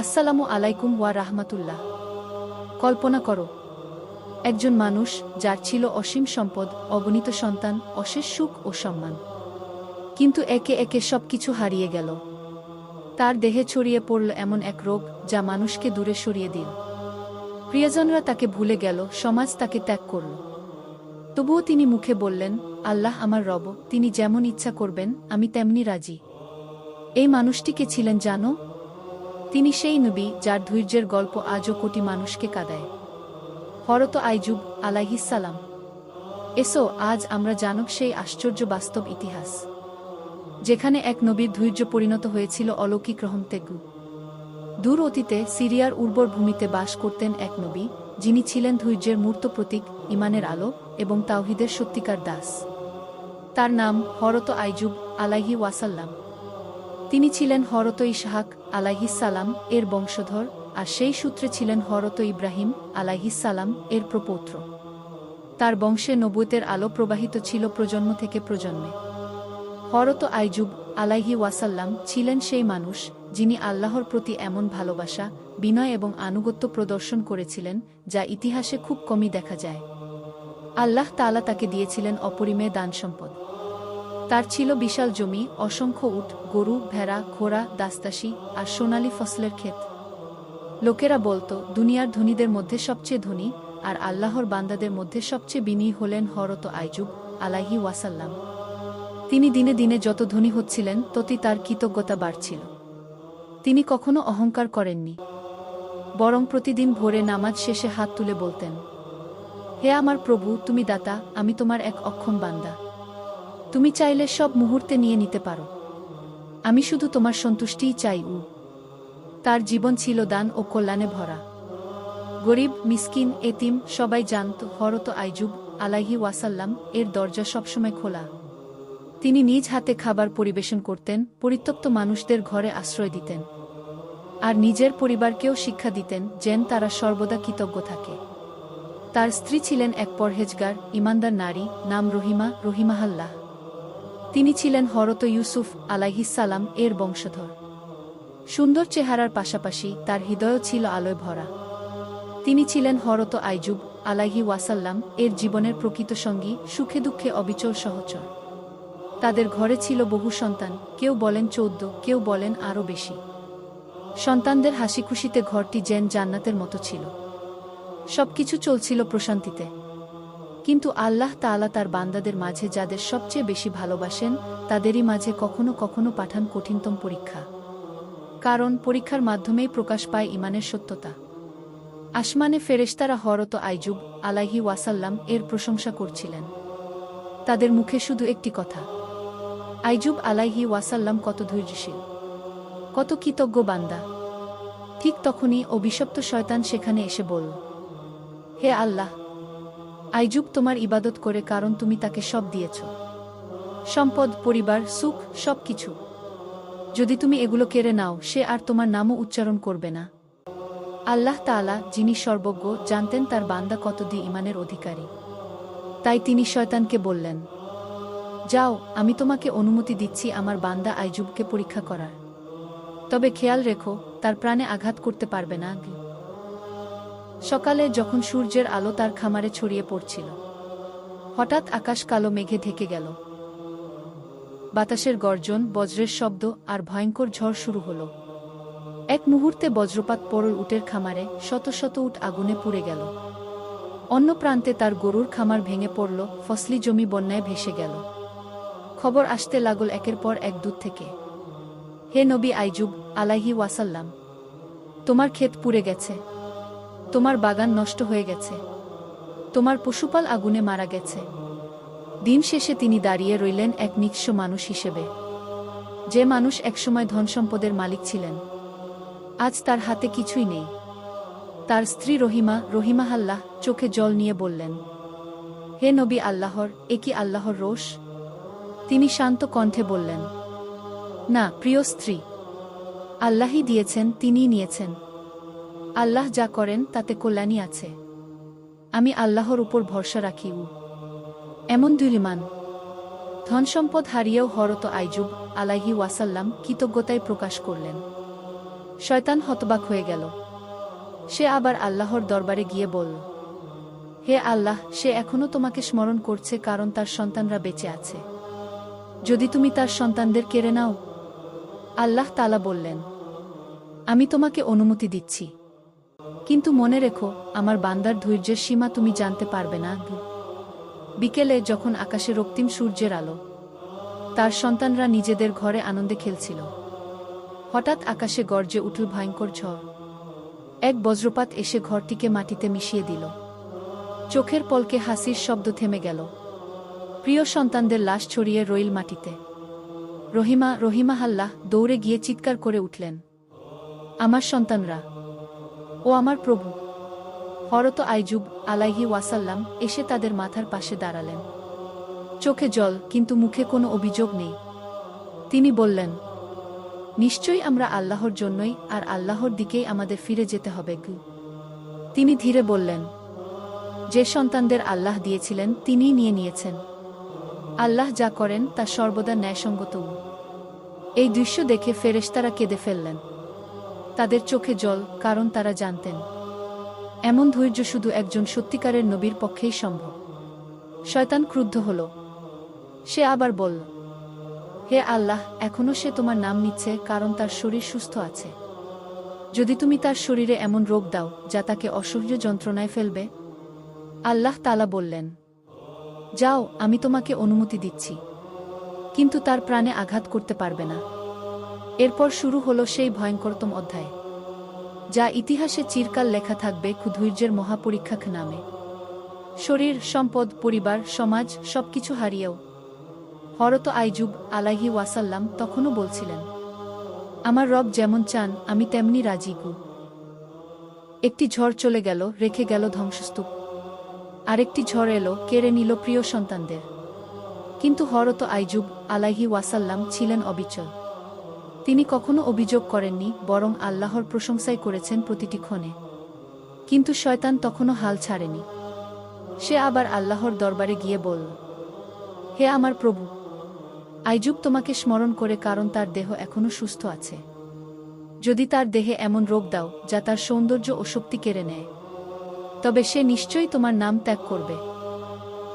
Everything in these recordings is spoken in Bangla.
আসসালামু আলাইকুম ওয়া রাহমাতুল্লাহ। কল্পনা করো, একজন মানুষ যার ছিল অসীম সম্পদ, অগণিত সন্তান, অশেষ সুখ ও সম্মান। কিন্তু একে একে সবকিছু হারিয়ে গেল। তার দেহে ছড়িয়ে পড়ল এমন এক রোগ যা মানুষকে দূরে সরিয়ে দিল। প্রিয়জনরা তাকে ভুলে গেল, সমাজ তাকে ত্যাগ করল। তবুও তিনি মুখে বললেন, আল্লাহ আমার রব, তিনি যেমন ইচ্ছা করবেন, আমি তেমনি রাজি। এই মানুষটিকে ছিলেন জানো তিনি সেই নবী যার ধৈর্যের গল্প আজও কোটি মানুষকে কাদায়। হরত আইজুব আলাইহিসালাম এসো, আজ আমরা জানক সেই আশ্চর্য বাস্তব ইতিহাস, যেখানে এক নবীর ধৈর্য পরিণত হয়েছিল অলৌকিক রহমতেগু। দূর অতীতে সিরিয়ার উর্বর ভূমিতে বাস করতেন এক নবী, যিনি ছিলেন ধৈর্যের মূর্ত প্রতীক, ইমানের আলো এবং তাওহিদের সত্যিকার দাস। তার নাম হরত আইজুব আলাইহি ওয়াসাল্লাম। তিনি ছিলেন হরত ইসহাক আলাইহিসালাম এর বংশধর, আর সেই সূত্রে ছিলেন হরত ইব্রাহিম আলাইহিসালাম এর প্রপৌত্র। তার বংশে নবুতের আলো প্রবাহিত ছিল প্রজন্ম থেকে প্রজন্মে। হরত আইজুব আলাইহি ওয়াসাল্লাম ছিলেন সেই মানুষ যিনি আল্লাহর প্রতি এমন ভালোবাসা, বিনয় এবং আনুগত্য প্রদর্শন করেছিলেন, যা ইতিহাসে খুব কমই দেখা যায়। আল্লাহ তাআলা তাকে দিয়েছিলেন অপরিমেয় দান সম্পদ তার ছিল বিশাল জমি, অসংখ্য উট, গরু, ভেড়া, ঘোড়া দাস্তাসি আর সোনালী ফসলের ক্ষেত। লোকেরা বলতো, দুনিয়ার ধনীদের মধ্যে সবচেয়ে ধনী আর আল্লাহর বান্দাদের মধ্যে সবচেয়ে বিনয়ী হলেন হরত আইজুব আলাহি ওয়াসাল্লাম। তিনি দিনে দিনে যত ধনী হচ্ছিলেন, ততই তার কৃতজ্ঞতা বাড়ছিল। তিনি কখনো অহংকার করেননি। বরং প্রতিদিন ভোরে নামাজ শেষে হাত তুলে বলতেন, হে আমার প্রভু, তুমি দাতা, আমি তোমার এক অক্ষম বান্দা। তুমি চাইলে সব মুহূর্তে নিয়ে নিতে পারো। আমি শুধু তোমার সন্তুষ্টিই চাই, উ। তার জীবন ছিল দান ও কল্যাণে ভরা। গরিব, মিসকিন, এতিম, সবাই জানত, হরত আইজুব আলাহি ওয়াসাল্লাম এর দরজা সবসময় খোলা। তিনি নিজ হাতে খাবার পরিবেশন করতেন, পরিত্যক্ত মানুষদের ঘরে আশ্রয় দিতেন। আর নিজের পরিবারকেও শিক্ষা দিতেন, যেন তারা সর্বদা কৃতজ্ঞ থাকে। তার স্ত্রী ছিলেন এক পরহেজগার, ইমানদার নারী, নাম রহিমা, রহিমাহাল্লাহ। তিনি ছিলেন হরত ইউসুফ আলাইহিসালাম এর বংশধর। সুন্দর চেহারার পাশাপাশি তার হৃদয়ও ছিল আলোয় ভরা। তিনি ছিলেন হরত আইজুব আলাইহি ওয়াসাল্লাম এর জীবনের প্রকৃত সঙ্গী, সুখে দুঃখে অবিচল সহচর। তাদের ঘরে ছিল বহু সন্তান, কেউ বলেন চৌদ্দ, কেউ বলেন আরও বেশি। সন্তানদের হাসি খুশিতে ঘরটি যেন জান্নাতের মতো ছিল। সবকিছু চলছিল প্রশান্তিতে। কিন্তু আল্লাহ তাআলা তার বান্দাদের মাঝে যাদের সবচেয়ে বেশি ভালোবাসেন, তাদেরই মাঝে কখনো কখনো পাঠান কঠিনতম পরীক্ষা। কারণ পরীক্ষার মাধ্যমেই প্রকাশ পায় ইমানের সত্যতা। আসমানে ফেরেশতারা হরত আইজুব আলাহি ওয়াসাল্লাম এর প্রশংসা করছিলেন। তাদের মুখে শুধু একটি কথা আইজুব আলাইহি ওয়াসাল্লাম কত ধৈর্যশীল, কত কৃতজ্ঞ বান্দা। ঠিক তখনই অভিশপ্ত শয়তান সেখানে এসে বলল, হে আল্লাহ আইজুব তোমার ইবাদত করে কারণ তুমি তাকে সব দিয়েছ। সম্পদ, পরিবার, সুখ সব কিছু যদি তুমি এগুলো কেড়ে নাও, সে আর তোমার নামও উচ্চারণ করবে না। আল্লাহ তাআলা, যিনি সর্বজ্ঞ, জানতেন তার বান্দা কতদি ইমানের অধিকারী। তাই তিনি শয়তানকে বললেন, যাও, আমি তোমাকে অনুমতি দিচ্ছি আমার বান্দা আইজুবকে পরীক্ষা করার। তবে খেয়াল রেখো, তার প্রাণে আঘাত করতে পারবে না সকালে যখন সূর্যের আলো তার খামারে ছড়িয়ে পড়ছিল। হঠাৎ আকাশ কালো মেঘে ঢেকে গেল। বাতাসের গর্জন, বজ্রের শব্দ আর ভয়ঙ্কর ঝড় শুরু হলো। এক মুহূর্তে বজ্রপাত পড়ল উটের খামারে, শত শত উট আগুনে পুড়ে গেল। অন্য প্রান্তে তার গরুর খামার ভেঙে পড়ল, ফসলি জমি বন্যায় ভেসে গেল। খবর আসতে লাগল একের পর এক দূর থেকে। হে নবী আইজুব আলাহি ওয়াসাল্লাম, তোমার ক্ষেত পুড়ে গেছে। তোমার বাগান নষ্ট হয়ে গেছে। তোমার পশুপাল আগুনে মারা গেছে। দিন শেষে তিনি দাঁড়িয়ে রইলেন এক নিঃস্ব মানুষ হিসেবে। যে মানুষ একসময় ধনসম্পদের মালিক ছিলেন। আজ তার হাতে কিছুই নেই। তার স্ত্রী রহিমা, রহিমাহাল্লাহ, চোখে জল নিয়ে বললেন, হে নবী আল্লাহর, এ কি আল্লাহর রোষ? তিনি শান্ত কণ্ঠে বললেন, না, প্রিয় স্ত্রী, আল্লাহই দিয়েছেন, তিনিই নিয়েছেন। আল্লাহ যা করেন, তাতে কল্যাণী আছে। আমি আল্লাহর উপর ভরসা রাখি উ এমন দুলিমান ধনসম্পদ হারিয়েও হরত আইজুব আলাহি ওয়াসাল্লাম কৃতজ্ঞতায় প্রকাশ করলেন। শয়তান হতবাক হয়ে গেল। সে আবার আল্লাহর দরবারে গিয়ে বলল, হে আল্লাহ, সে এখনও তোমাকে স্মরণ করছে কারণ তার সন্তানরা বেঁচে আছে। যদি তুমি তার সন্তানদের কেড়ে নাও? আল্লাহ তালা বললেন, আমি তোমাকে অনুমতি দিচ্ছি। কিন্তু মনে রেখো, আমার বান্দার ধৈর্যের সীমা তুমি জানতে পারবে না বিকেলে যখন আকাশে রক্তিম সূর্যের আলো, তার সন্তানরা নিজেদের ঘরে আনন্দে খেলছিল। হঠাৎ আকাশে গর্জে উঠল ভয়ঙ্কর ঝড়। এক বজ্রপাত এসে ঘরটিকে মাটিতে মিশিয়ে দিল। চোখের পলকে হাসির শব্দ থেমে গেল। প্রিয় সন্তানদের লাশ ছড়িয়ে রইল মাটিতে। রহিমা রহিমা হাল্লাহ, দৌড়ে গিয়ে চিৎকার করে উঠলেন। আমার সন্তানরা ও আমার প্রভু। হরত আইজুব আলাইহি ওয়াসাল্লাম এসে তাদের মাথার পাশে দাঁড়ালেন। চোখে জল, কিন্তু মুখে কোনো অভিযোগ নেই। তিনি বললেন, নিশ্চয়ই আমরা আল্লাহর জন্যই আর আল্লাহর দিকেই আমাদের ফিরে যেতে হবে গু। তিনি ধীরে বললেন, যে সন্তানদের আল্লাহ দিয়েছিলেন, তিনিই নিয়ে নিয়েছেন। আল্লাহ যা করেন, তা সর্বদা ন্যায়সঙ্গত এই দৃশ্য দেখে ফেরেশতারা কেঁদে ফেললেন। তাদের চোখে জল, কারণ তারা জানতেন। এমন ধৈর্য শুধু একজন সত্যিকারের নবীর পক্ষেই সম্ভব। শয়তান ক্রুদ্ধ হল। সে আবার বলল, হে আল্লাহ এখনও সে তোমার নাম নিচ্ছে, কারণ তার শরীর সুস্থ আছে। যদি তুমি তার শরীরে এমন রোগ দাও, যা তাকে অসহ্য যন্ত্রণায় ফেলবে? আল্লাহ তালা বললেন, যাও, আমি তোমাকে অনুমতি দিচ্ছি। কিন্তু তার প্রাণে আঘাত করতে পারবে না। এরপর শুরু হলো সেই ভয়ঙ্করতম অধ্যায়, যা ইতিহাসে চিরকাল লেখা থাকবে ক্ষুধৈর্যের মহাপরীক্ষা নামে। শরীর, সম্পদ, পরিবার, সমাজ, সবকিছু হারিয়েও হরত আইজুব আলাহি ওয়াসাল্লাম তখনও বলছিলেন, আমার রব যেমন চান, আমি তেমনি রাজি গু। একটি ঝড় চলে গেল, রেখে গেল ধ্বংসস্তূপ। আরেকটি ঝড় এলো, কেড়ে নিল প্রিয় সন্তানদের। কিন্তু হরত আইজুব আলাহি ওয়াসাল্লাম ছিলেন অবিচল। তিনি কখনো অভিযোগ করেননি, বরং আল্লাহর প্রশংসাই করেছেন প্রতিটি ক্ষণে। কিন্তু শয়তান তখনও হাল ছাড়েনি। সে আবার আল্লাহর দরবারে গিয়ে বলল, হে আমার প্রভু আইজুব তোমাকে স্মরণ করে কারণ তার দেহ এখনও সুস্থ আছে। যদি তার দেহে এমন রোগ দাও, যা তার সৌন্দর্য ও শক্তি কেড়ে নেয়, তবে সে নিশ্চয়ই তোমার নাম ত্যাগ করবে।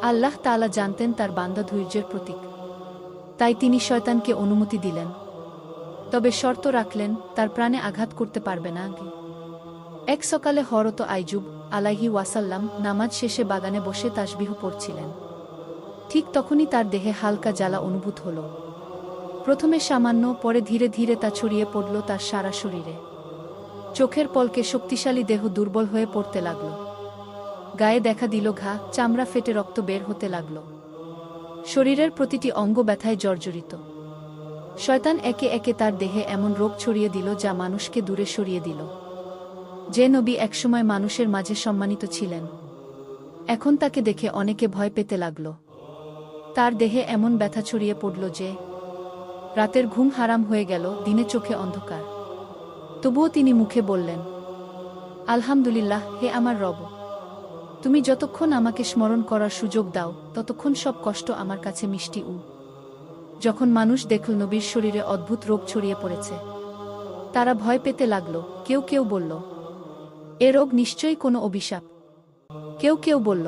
আল্লাহ তালা জানতেন তার বান্দা ধৈর্যের প্রতীক। তাই তিনি শয়তানকে অনুমতি দিলেন। তবে শর্ত রাখলেন, তার প্রাণে আঘাত করতে পারবে না এক সকালে হরত আইজুব আলাহি ওয়াসাল্লাম নামাজ শেষে বাগানে বসে তাসবিহ পড়ছিলেন। ঠিক তখনই তার দেহে হালকা জ্বালা অনুভূত হল। প্রথমে সামান্য, পরে ধীরে ধীরে তা ছড়িয়ে পড়ল তার সারা শরীরে। চোখের পলকে শক্তিশালী দেহ দুর্বল হয়ে পড়তে লাগল। গায়ে দেখা দিল ঘা, চামড়া ফেটে রক্ত বের হতে লাগল। শরীরের প্রতিটি অঙ্গ ব্যথায় জর্জরিত। শয়তান একে একে তার দেহে এমন রোগ ছড়িয়ে দিল যা মানুষকে দূরে সরিয়ে দিল। যে নবী একসময় মানুষের মাঝে সম্মানিত ছিলেন। এখন তাকে দেখে অনেকে ভয় পেতে লাগল। তার দেহে এমন ব্যথা ছড়িয়ে পড়ল যে, রাতের ঘুম হারাম হয়ে গেল, দিনে চোখে অন্ধকার। তবুও তিনি মুখে বললেন, আলহামদুলিল্লাহ, হে আমার রব। তুমি যতক্ষণ আমাকে স্মরণ করার সুযোগ দাও, ততক্ষণ সব কষ্ট আমার কাছে মিষ্টি উ যখন মানুষ দেখল নবীর শরীরে অদ্ভুত রোগ ছড়িয়ে পড়েছে, তারা ভয় পেতে লাগল। কেউ কেউ বলল, এ রোগ নিশ্চয়ই কোনো অভিশাপ। কেউ কেউ বলল,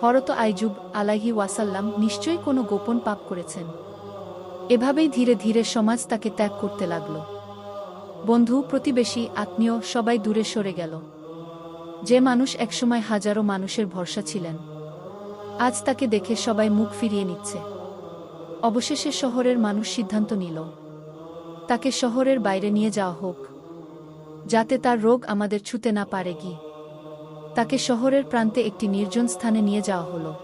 হরত আইজুব আলাহি ওয়াসাল্লাম নিশ্চয়ই কোনো গোপন পাপ করেছেন। এভাবেই ধীরে ধীরে সমাজ তাকে ত্যাগ করতে লাগল। বন্ধু, প্রতিবেশী, আত্মীয় সবাই দূরে সরে গেল। যে মানুষ একসময় হাজারো মানুষের ভরসা ছিলেন, আজ তাকে দেখে সবাই মুখ ফিরিয়ে নিচ্ছে। অবশেষে শহরের মানুষ সিদ্ধান্ত নিল। তাকে শহরের বাইরে নিয়ে যাওয়া হোক, যাতে তার রোগ আমাদের ছুতে না পারে কি তাকে শহরের প্রান্তে একটি নির্জন স্থানে নিয়ে যাওয়া হলো।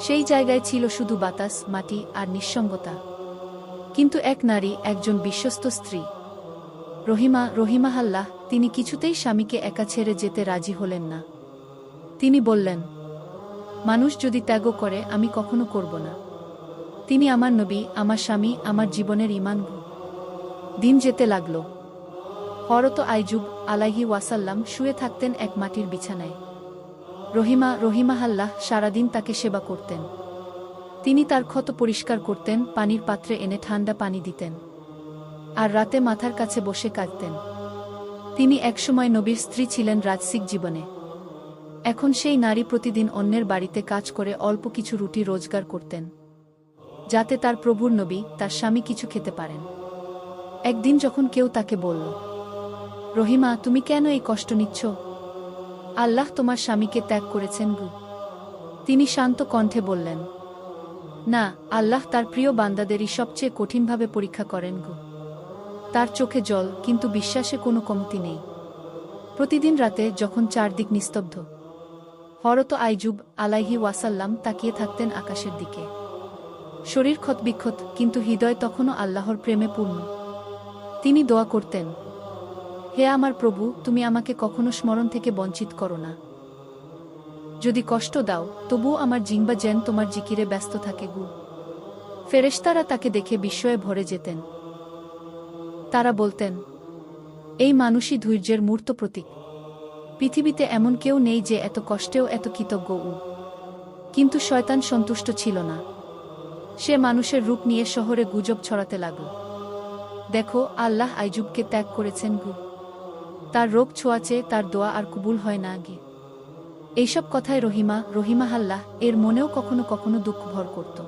সেই জায়গায় ছিল শুধু বাতাস, মাটি আর নিঃসঙ্গতা। কিন্তু এক নারী একজন বিশ্বস্ত স্ত্রী। রহিমা রহিমা হাল্লাহ, তিনি কিছুতেই স্বামীকে একা ছেড়ে যেতে রাজি হলেন না। তিনি বললেন, মানুষ যদি ত্যাগ করে, আমি কখনো করব না। তিনি আমার নবী, আমার স্বামী, আমার জীবনের ইমান দিন যেতে লাগল। হরত আইজুব আলাহি ওয়াসাল্লাম শুয়ে থাকতেন এক মাটির বিছানায়। রহিমা, রহিমাহাল্লাহ সারাদিন তাকে সেবা করতেন। তিনি তার ক্ষত পরিষ্কার করতেন, পানির পাত্রে এনে ঠান্ডা পানি দিতেন। আর রাতে মাথার কাছে বসে কাঁদতেন। তিনি একসময় নবীর স্ত্রী ছিলেন রাজসিক জীবনে। এখন সেই নারী প্রতিদিন অন্যের বাড়িতে কাজ করে অল্প কিছু রুটি রোজগার করতেন। যাতে তার প্রভুর নবী তার স্বামী কিছু খেতে পারেন। একদিন যখন কেউ তাকে বলল, রহিমা, তুমি কেন এই কষ্ট নিচ্ছ? আল্লাহ তোমার স্বামীকে ত্যাগ করেছেন গু। তিনি শান্ত কণ্ঠে বললেন, না, আল্লাহ তার প্রিয় বান্দাদেরই সবচেয়ে কঠিনভাবে পরীক্ষা করেন গো। তার চোখে জল, কিন্তু বিশ্বাসে কোনো কমতি নেই। প্রতিদিন রাতে যখন চারদিক নিস্তব্ধ, হরত আইজুব আলাইহি ওয়াসাল্লাম তাকিয়ে থাকতেন আকাশের দিকে। শরীর ক্ষতবিক্ষত, কিন্তু হৃদয় তখনও আল্লাহর প্রেমে পূর্ণ। তিনি দোয়া করতেন, হে আমার প্রভু, তুমি আমাকে কখনো স্মরণ থেকে বঞ্চিত করো না। যদি কষ্ট দাও, তবুও আমার জিংবা যেন তোমার জিকিরে ব্যস্ত থাকে গু। ফেরেশতারা তাকে দেখে বিস্ময়ে ভরে যেতেন। তারা বলতেন, এই মানুষই ধৈর্যের মূর্ত প্রতীক। পৃথিবীতে এমন কেউ নেই যে এত কষ্টেও এত কৃতজ্ঞ উ কিন্তু শয়তান সন্তুষ্ট ছিল না। সে মানুষের রূপ নিয়ে শহরে গুজব ছড়াতে লাগল। দেখো, আল্লাহ আইজুবকে ত্যাগ করেছেন গু। তার রোগ ছোঁয়াচে তার দোয়া আর কবুল হয় না আগে। এইসব কথায় রহিমা রহিমা হাল্লাহ, এর মনেও কখনো কখনো দুঃখ ভর করত।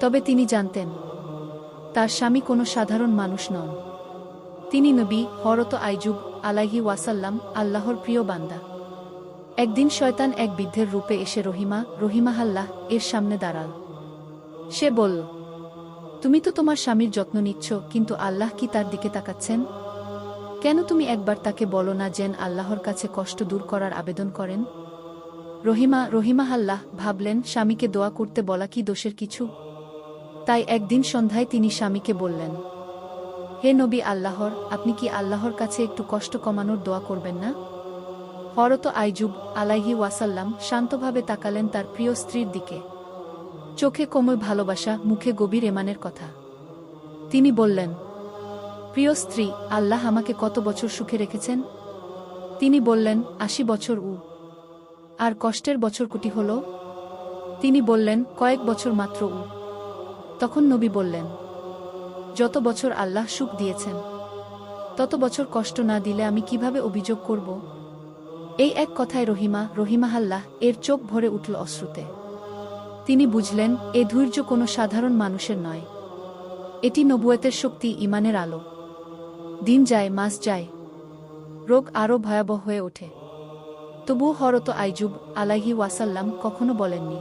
তবে তিনি জানতেন, তার স্বামী কোনো সাধারণ মানুষ নন। তিনি নবী হরত আইজুব আলাহি ওয়াসাল্লাম, আল্লাহর প্রিয় বান্দা। একদিন শয়তান এক বৃদ্ধের রূপে এসে রহিমা রহিমা হাল্লাহ, এর সামনে দাঁড়াল। সে বলল, তুমি তো তোমার স্বামীর যত্ন নিচ্ছ, কিন্তু আল্লাহ কি তার দিকে তাকাচ্ছেন? কেন তুমি একবার তাকে বলো না যেন আল্লাহর কাছে কষ্ট দূর করার আবেদন করেন? রহিমা রহিমা হাল্লাহ ভাবলেন, স্বামীকে দোয়া করতে বলা কি দোষের কিছু? তাই একদিন সন্ধ্যায় তিনি স্বামীকে বললেন, হে নবী আল্লাহর, আপনি কি আল্লাহর কাছে একটু কষ্ট কমানোর দোয়া করবেন না? হরত আইজুব আলাইহি ওয়াসাল্লাম শান্তভাবে তাকালেন তার প্রিয় স্ত্রীর দিকে। চোখে কোমল ভালোবাসা, মুখে গভীর এমানের কথা। তিনি বললেন, প্রিয় স্ত্রী, আল্লাহ আমাকে কত বছর সুখে রেখেছেন? তিনি বললেন, আশি বছর উ। আর কষ্টের বছর কুটি হল? তিনি বললেন, কয়েক বছর মাত্র উ। তখন নবী বললেন, যত বছর আল্লাহ সুখ দিয়েছেন, তত বছর কষ্ট না দিলে আমি কীভাবে অভিযোগ করব? এই এক কথায় রহিমা রহিমা হাল্লাহ এর চোখ ভরে উঠল অশ্রুতে। তিনি বুঝলেন, এ ধৈর্য কোনো সাধারণ মানুষের নয়। এটি নবুয়েতের শক্তি, ইমানের আলো। দিন যায়, মাস যায়। রোগ আরও ভয়াবহ হয়ে ওঠে। তবুও হরত আইজুব আলাহি ওয়াসাল্লাম কখনো বলেননি,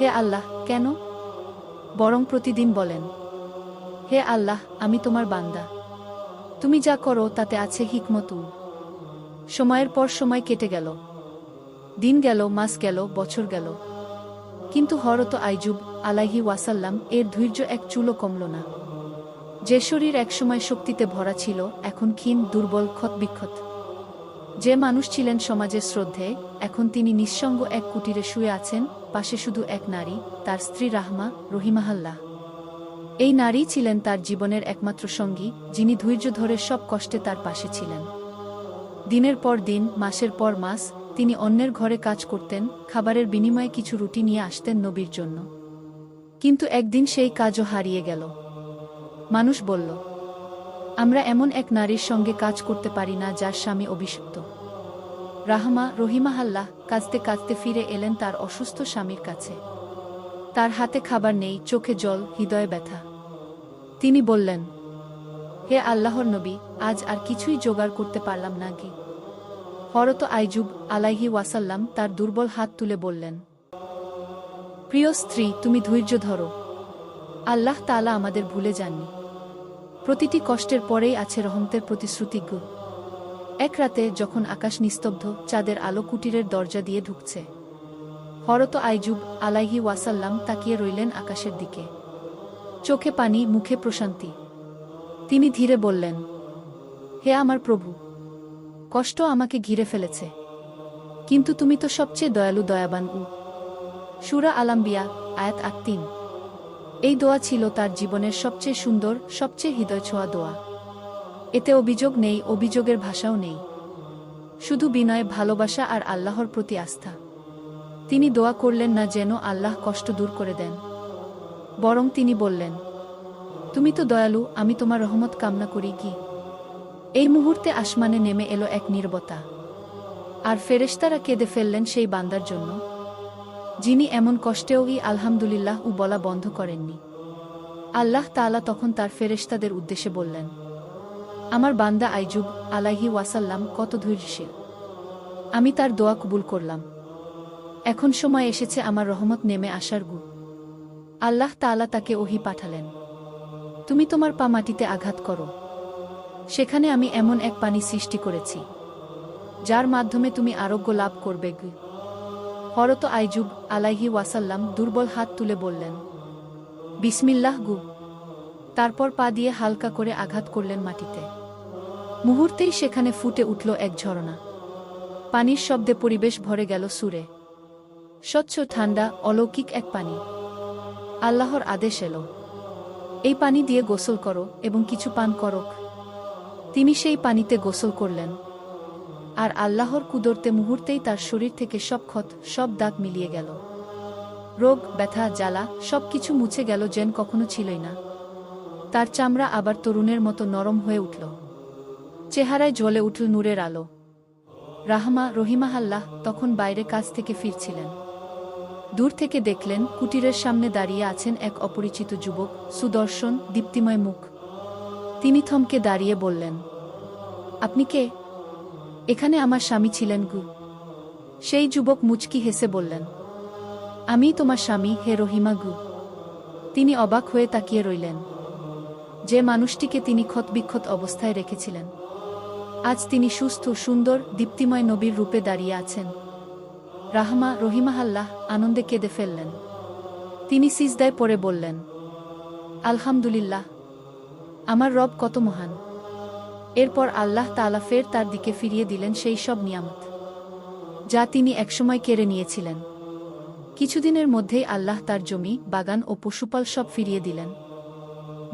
হে আল্লাহ, কেন? বরং প্রতিদিন বলেন, হে আল্লাহ, আমি তোমার বান্দা। তুমি যা করো, তাতে আছে হিকমতু সময়ের পর সময় কেটে গেল। দিন গেল, মাস গেল, বছর গেল। কিন্তু হরত আইজুব আলাহি ওয়াসাল্লাম এর ধৈর্য এক চুলো কমল না। যে শরীর একসময় শক্তিতে ভরা ছিল, এখন ক্ষীণ, দুর্বল, ক্ষতবিক্ষত। যে মানুষ ছিলেন সমাজের শ্রদ্ধে, এখন তিনি নিঃসঙ্গ এক কুটিরে শুয়ে আছেন, পাশে শুধু এক নারী, তার স্ত্রী রাহমা, রহিমাহাল্লাহ। এই নারী ছিলেন তার জীবনের একমাত্র সঙ্গী, যিনি ধৈর্য ধরে সব কষ্টে তার পাশে ছিলেন। দিনের পর দিন, মাসের পর মাস তিনি অন্যের ঘরে কাজ করতেন, খাবারের বিনিময়ে কিছু রুটি নিয়ে আসতেন নবীর জন্য। কিন্তু একদিন সেই কাজও হারিয়ে গেল। মানুষ বলল, আমরা এমন এক নারীর সঙ্গে কাজ করতে পারি না যার স্বামী অভিষিক্ত রাহমা রহিমাহাল্লাহ কাজতে কাজতে ফিরে এলেন তার অসুস্থ স্বামীর কাছে। তার হাতে খাবার নেই, চোখে জল, হৃদয়ে ব্যথা। তিনি বললেন, হে আল্লাহর নবী, আজ আর কিছুই জোগাড় করতে পারলাম না কি হরত আইজুব আলাইহি ওয়াসাল্লাম তার দুর্বল হাত তুলে বললেন, প্রিয় স্ত্রী, তুমি ধৈর্য ধরো। আল্লাহ তালা আমাদের ভুলে যাননি। প্রতিটি কষ্টের পরেই আছে রহমতের প্রতিশ্রুতিজ্ঞ। এক রাতে যখন আকাশ নিস্তব্ধ, চাঁদের আলো কুটিরের দরজা দিয়ে ঢুকছে। হরত আইজুব আলাইহি ওয়াসাল্লাম তাকিয়ে রইলেন আকাশের দিকে। চোখে পানি, মুখে প্রশান্তি। তিনি ধীরে বললেন, হে আমার প্রভু কষ্ট আমাকে ঘিরে ফেলেছে। কিন্তু তুমি তো সবচেয়ে দয়ালু, দয়াবান। উ সুরা আলাম্বিয়া আয়াত আত্মিন এই দোয়া ছিল তার জীবনের সবচেয়ে সুন্দর, সবচেয়ে হৃদয় ছোঁয়া দোয়া। এতে অভিযোগ নেই, অভিযোগের ভাষাও নেই। শুধু বিনয়, ভালোবাসা আর আল্লাহর প্রতি আস্থা। তিনি দোয়া করলেন না যেন আল্লাহ কষ্ট দূর করে দেন। বরং তিনি বললেন, তুমি তো দয়ালু, আমি তোমার রহমত কামনা করি কি? এই মুহূর্তে আসমানে নেমে এলো এক নির্বতা। আর ফেরেশতারা কেঁদে ফেললেন সেই বান্দার জন্য, যিনি এমন কষ্টেও ই আলহামদুলিল্লাহ উ বলা বন্ধ করেননি। আল্লাহ তাআলা তখন তার ফেরেশতাদের উদ্দেশ্যে বললেন, আমার বান্দা আইজুব আলাহি ওয়াসাল্লাম কত ধৈর্যশীল। আমি তার দোয়া কবুল করলাম। এখন সময় এসেছে আমার রহমত নেমে আসার গু। আল্লাহ তাআলা তাকে ওহি পাঠালেন। তুমি তোমার পা মাটিতে আঘাত করো। সেখানে আমি এমন এক পানি সৃষ্টি করেছি, যার মাধ্যমে তুমি আরোগ্য লাভ করবে। হরত আইজুব আলাইহি ওয়াসাল্লাম দুর্বল হাত তুলে বললেন, বিসমিল্লাহ গু। তারপর পা দিয়ে হালকা করে আঘাত করলেন মাটিতে। মুহূর্তেই সেখানে ফুটে উঠল এক ঝরনা। পানির শব্দে পরিবেশ ভরে গেল সুরে। স্বচ্ছ, ঠান্ডা, অলৌকিক এক পানি। আল্লাহর আদেশ এলো। এই পানি দিয়ে গোসল করো এবং কিছু পান করক তিনি সেই পানিতে গোসল করলেন। আর আল্লাহর কুদরতে মুহূর্তেই তার শরীর থেকে সব ক্ষত, সব দাগ মিলিয়ে গেল। রোগ, ব্যথা, জ্বালা সব কিছু মুছে গেল যেন কখনো ছিলই না। তার চামড়া আবার তরুণের মতো নরম হয়ে উঠল। চেহারায় জ্বলে উঠল নূরের আলো। রাহমা রহিমাহাল্লাহ তখন বাইরে কাজ থেকে ফিরছিলেন। দূর থেকে দেখলেন কুটিরের সামনে দাঁড়িয়ে আছেন এক অপরিচিত যুবক, সুদর্শন, দীপ্তিময় মুখ। তিনি থমকে দাঁড়িয়ে বললেন, আপনি কে? এখানে আমার স্বামী ছিলেন গু সেই যুবক মুচকি হেসে বললেন, আমি তোমার স্বামী হে রহিমা গু তিনি অবাক হয়ে তাকিয়ে রইলেন। যে মানুষটিকে তিনি ক্ষতবিক্ষত অবস্থায় রেখেছিলেন। আজ তিনি সুস্থ, সুন্দর, দীপ্তিময় নবীর রূপে দাঁড়িয়ে আছেন। রাহমা রহিমাহাল্লাহ আনন্দে কেঁদে ফেললেন। তিনি সিজদায় পড়ে বললেন, আলহামদুলিল্লাহ আমার রব কত মহান। এরপর আল্লাহ তাআলা ফের তার দিকে ফিরিয়ে দিলেন সেই সব নিয়ামত, যা তিনি একসময় কেড়ে নিয়েছিলেন। কিছুদিনের মধ্যেই আল্লাহ তার জমি, বাগান ও পশুপাল সব ফিরিয়ে দিলেন,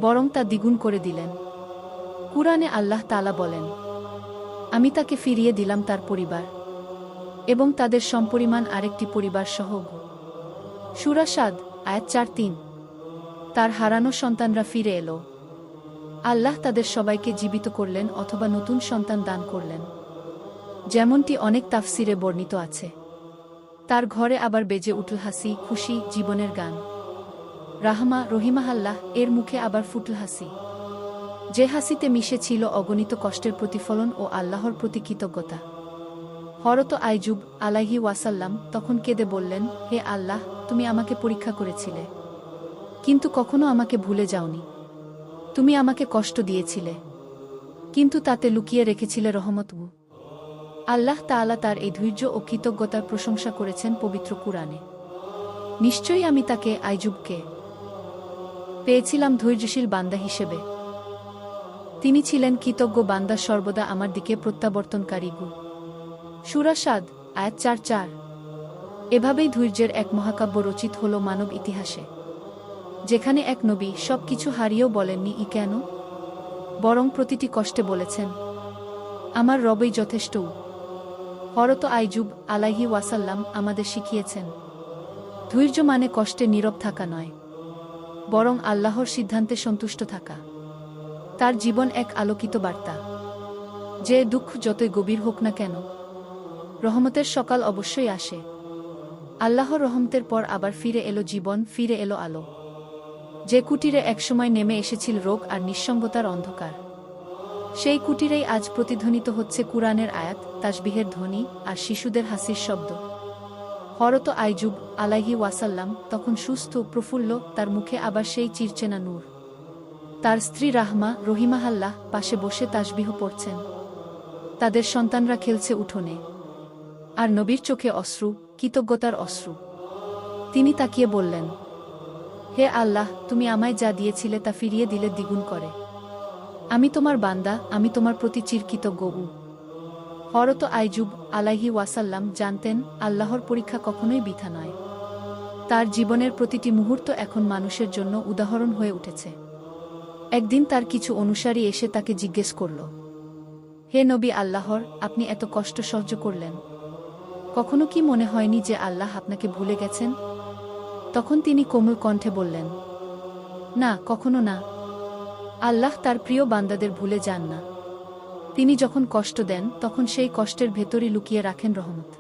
বরং তা দ্বিগুণ করে দিলেন। কুরআনে আল্লাহ তালা বলেন, আমি তাকে ফিরিয়ে দিলাম তার পরিবার এবং তাদের সম্পরিমাণ আরেকটি পরিবার সহ সুরাসাদ আয়াত চার তিন, তার হারানো সন্তানরা ফিরে এলো। আল্লাহ তাদের সবাইকে জীবিত করলেন অথবা নতুন সন্তান দান করলেন। যেমনটি অনেক তাফসিরে বর্ণিত আছে। তার ঘরে আবার বেজে উঠল হাসি, খুশি, জীবনের গান। রাহমা, রহিমাহাল্লাহ, এর মুখে আবার ফুটল হাসি। যে হাসিতে মিশে ছিল অগণিত কষ্টের প্রতিফলন ও আল্লাহর প্রতি কৃতজ্ঞতা। হরত আইজুব আলাহি ওয়াসাল্লাম তখন কেঁদে বললেন, হে আল্লাহ, তুমি আমাকে পরীক্ষা করেছিলে। কিন্তু কখনো আমাকে ভুলে যাওনি। তুমি আমাকে কষ্ট দিয়েছিলে, কিন্তু তাতে লুকিয়ে রেখেছিলে রহমতবু আল্লাহ তাআলা তার এই ধৈর্য ও কৃতজ্ঞতার প্রশংসা করেছেন পবিত্র কুরআনে। নিশ্চয়ই আমি তাকে আইজুবকে পেয়েছিলাম ধৈর্যশীল বান্দা হিসেবে। তিনি ছিলেন কৃতজ্ঞ বান্দা সর্বদা আমার দিকে প্রত্যাবর্তনকারী গু। সুরাসাদ আয়াত চার চার। এভাবেই ধৈর্যের এক মহাকাব্য রচিত হল মানব ইতিহাসে। যেখানে এক নবী সব কিছু হারিয়েও বলেননি, ই কেন? বরং প্রতিটি কষ্টে বলেছেন, আমার রবই যথেষ্ট হরত আইজুব আলাহি ওয়াসাল্লাম আমাদের শিখিয়েছেন, ধৈর্য মানে কষ্টে নীরব থাকা নয়, বরং আল্লাহর সিদ্ধান্তে সন্তুষ্ট থাকা। তার জীবন এক আলোকিত বার্তা। যে দুঃখ যতই গভীর হোক না কেন, রহমতের সকাল অবশ্যই আসে। আল্লাহর রহমতের পর আবার ফিরে এলো জীবন, ফিরে এলো আলো। যে কুটিরে একসময় নেমে এসেছিল রোগ আর নিঃসঙ্গতার অন্ধকার। সেই কুটিরেই আজ প্রতিধ্বনিত হচ্ছে কুরআনের আয়াত, তাসবিহের ধ্বনি আর শিশুদের হাসির শব্দ। হরত আইজুব আলাহি ওয়াসাল্লাম তখন সুস্থ প্রফুল্ল, তার মুখে আবার সেই চিরচেনা নূর। তার স্ত্রী রাহমা রহিমাহাল্লাহ পাশে বসে তাসবিহ পড়ছেন। তাদের সন্তানরা খেলছে উঠোনে। আর নবীর চোখে অশ্রু, কৃতজ্ঞতার অশ্রু। তিনি তাকিয়ে বললেন হে আল্লাহ, তুমি আমায় যা দিয়েছিলে তা ফিরিয়ে দিলে দ্বিগুণ করে। আমি তোমার বান্দা, আমি তোমার প্রতি চিরকৃতজ্ঞ উ হরত আইজুব আলাহি ওয়াসাল্লাম জানতেন, আল্লাহর পরীক্ষা কখনোই বিথা নয়। তার জীবনের প্রতিটি মুহূর্ত এখন মানুষের জন্য উদাহরণ হয়ে উঠেছে। একদিন তার কিছু অনুসারী এসে তাকে জিজ্ঞেস করল, হে নবী আল্লাহর, আপনি এত কষ্ট সহ্য করলেন। কখনো কি মনে হয়নি যে আল্লাহ আপনাকে ভুলে গেছেন? তখন তিনি কোমল কণ্ঠে বললেন, না, কখনো না। আল্লাহ তার প্রিয় বান্দাদের ভুলে যান না। তিনি যখন কষ্ট দেন, তখন সেই কষ্টের ভেতরই লুকিয়ে রাখেন রহমত।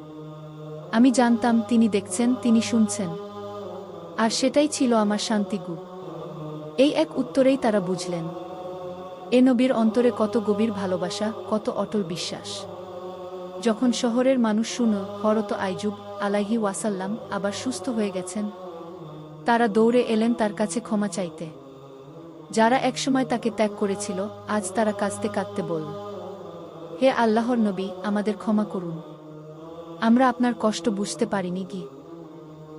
আমি জানতাম, তিনি দেখছেন, তিনি শুনছেন। আর সেটাই ছিল আমার শান্তিগু এই এক উত্তরেই তারা বুঝলেন, এ নবীর অন্তরে কত গভীর ভালোবাসা, কত অটল বিশ্বাস। যখন শহরের মানুষ শুনো, হরত আইজুব আলাহি ওয়াসাল্লাম আবার সুস্থ হয়ে গেছেন তারা দৌড়ে এলেন তার কাছে ক্ষমা চাইতে। যারা একসময় তাকে ত্যাগ করেছিল, আজ তারা কাঁদতে কাঁদতে বলল, হে আল্লাহর নবী, আমাদের ক্ষমা করুন। আমরা আপনার কষ্ট বুঝতে পারিনি কি?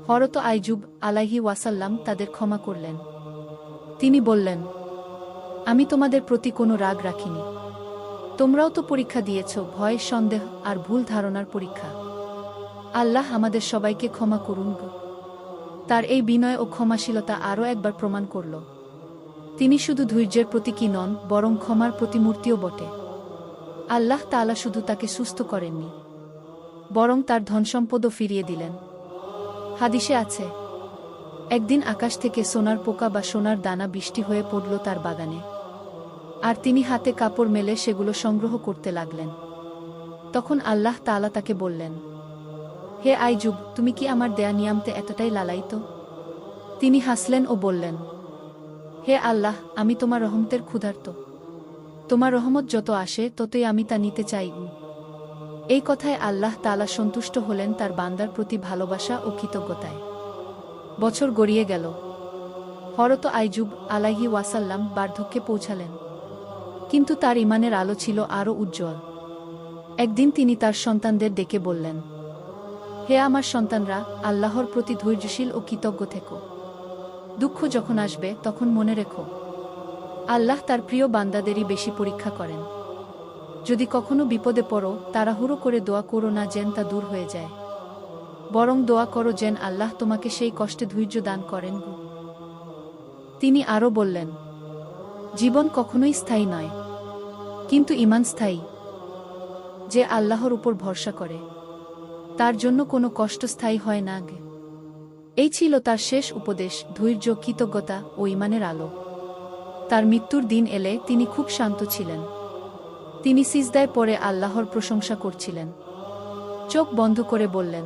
হরত আইজুব আলাহি ওয়াসাল্লাম তাদের ক্ষমা করলেন। তিনি বললেন, আমি তোমাদের প্রতি কোনো রাগ রাখিনি। তোমরাও তো পরীক্ষা দিয়েছ, ভয়, সন্দেহ আর ভুল ধারণার পরীক্ষা। আল্লাহ আমাদের সবাইকে ক্ষমা করুন গো। তার এই বিনয় ও ক্ষমাশীলতা আরও একবার প্রমাণ করল। তিনি শুধু ধৈর্যের প্রতীকী নন, বরং ক্ষমার প্রতিমূর্তিও বটে। আল্লাহ তাআলা শুধু তাকে সুস্থ করেননি, বরং তার ধনসম্পদও ফিরিয়ে দিলেন। হাদিসে আছে, একদিন আকাশ থেকে সোনার পোকা বা সোনার দানা বৃষ্টি হয়ে পড়ল তার বাগানে, আর তিনি হাতে কাপড় মেলে সেগুলো সংগ্রহ করতে লাগলেন। তখন আল্লাহ তাআলা তাকে বললেন হে আইজুব তুমি কি আমার দেয়া নিয়ামতে এতটাই লালাইত তিনি হাসলেন ও বললেন, হে আল্লাহ, আমি তোমার রহমতের ক্ষুধার্ত। তোমার রহমত যত আসে, ততই আমি তা নিতে চাই। এই কথায় আল্লাহ তালা সন্তুষ্ট হলেন তার বান্দার প্রতি ভালোবাসা ও কৃতজ্ঞতায়। বছর গড়িয়ে গেল। হরত আইজুব আলাহি ওয়াসাল্লাম বার্ধক্যে পৌঁছালেন। কিন্তু তার ইমানের আলো ছিল আরও উজ্জ্বল। একদিন তিনি তার সন্তানদের ডেকে বললেন হে আমার সন্তানরা, আল্লাহর প্রতি ধৈর্যশীল ও কৃতজ্ঞ থেকো। দুঃখ যখন আসবে, তখন মনে রেখো, আল্লাহ তার প্রিয় বান্দাদেরই বেশি পরীক্ষা করেন। যদি কখনো বিপদে পড়ো, তাড়াহুড়ো করে দোয়া করো না যেন তা দূর হয়ে যায়। বরং দোয়া করো যেন আল্লাহ তোমাকে সেই কষ্টে ধৈর্য দান করেন তিনি আরও বললেন, জীবন কখনোই স্থায়ী নয়, কিন্তু ইমান স্থায়ী, যে আল্লাহর উপর ভরসা করে। তার জন্য কোনো কষ্ট স্থায়ী হয় না এই ছিল তার শেষ উপদেশ, ধৈর্য, কৃতজ্ঞতা ও ইমানের আলো। তার মৃত্যুর দিন এলে তিনি খুব শান্ত ছিলেন। তিনি সিজদায় পরে আল্লাহর প্রশংসা করছিলেন। চোখ বন্ধ করে বললেন,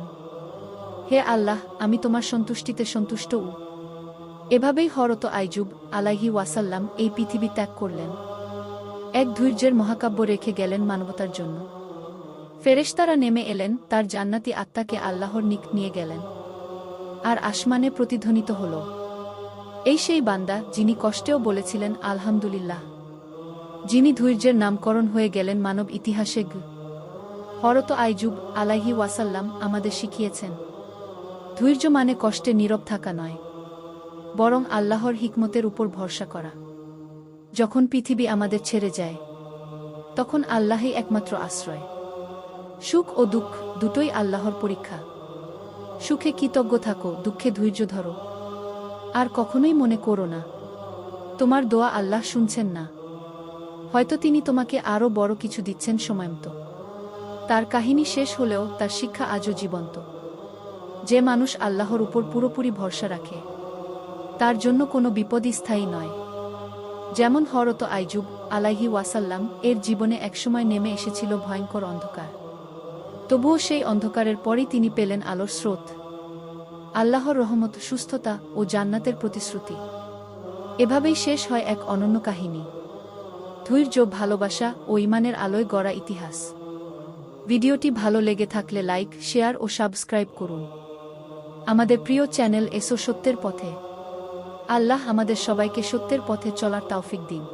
হে আল্লাহ, আমি তোমার সন্তুষ্টিতে সন্তুষ্ট উ এভাবেই হরত আইজুব আলাহি ওয়াসাল্লাম এই পৃথিবী ত্যাগ করলেন। এক ধৈর্যের মহাকাব্য রেখে গেলেন মানবতার জন্য। ফেরেশতারা নেমে এলেন, তার জান্নাতি আত্মাকে আল্লাহর নিক নিয়ে গেলেন। আর আসমানে প্রতিধ্বনিত হল। এই সেই বান্দা যিনি কষ্টেও বলেছিলেন, আলহামদুলিল্লাহ। যিনি ধৈর্যের নামকরণ হয়ে গেলেন মানব ইতিহাসে হরত আইজুব আলাহি ওয়াসাল্লাম আমাদের শিখিয়েছেন, ধৈর্য মানে কষ্টে নীরব থাকা নয়, বরং আল্লাহর হিকমতের উপর ভরসা করা। যখন পৃথিবী আমাদের ছেড়ে যায়, তখন আল্লাহই একমাত্র আশ্রয়। সুখ ও দুঃখ দুটোই আল্লাহর পরীক্ষা। সুখে কৃতজ্ঞ থাকো, দুঃখে ধৈর্য ধরো। আর কখনোই মনে করো না, তোমার দোয়া আল্লাহ শুনছেন না। হয়তো তিনি তোমাকে আরও বড় কিছু দিচ্ছেন সময়মতো। তার কাহিনী শেষ হলেও তার শিক্ষা আজও জীবন্ত। যে মানুষ আল্লাহর উপর পুরোপুরি ভরসা রাখে, তার জন্য কোনো বিপদই স্থায়ী নয়। যেমন হরত আইজুব আলাহি ওয়াসাল্লাম এর জীবনে একসময় নেমে এসেছিল ভয়ঙ্কর অন্ধকার। তবুও সেই অন্ধকারের পরই তিনি পেলেন আলোর স্রোত। আল্লাহর রহমত, সুস্থতা ও জান্নাতের প্রতিশ্রুতি। এভাবেই শেষ হয় এক অনন্য কাহিনী। ধৈর্য, ভালোবাসা ও ইমানের আলোয় গড়া ইতিহাস। ভিডিওটি ভালো লেগে থাকলে লাইক, শেয়ার ও সাবস্ক্রাইব করুন। আমাদের প্রিয় চ্যানেল এসো সত্যের পথে। আল্লাহ আমাদের সবাইকে সত্যের পথে চলার তৌফিক দিন।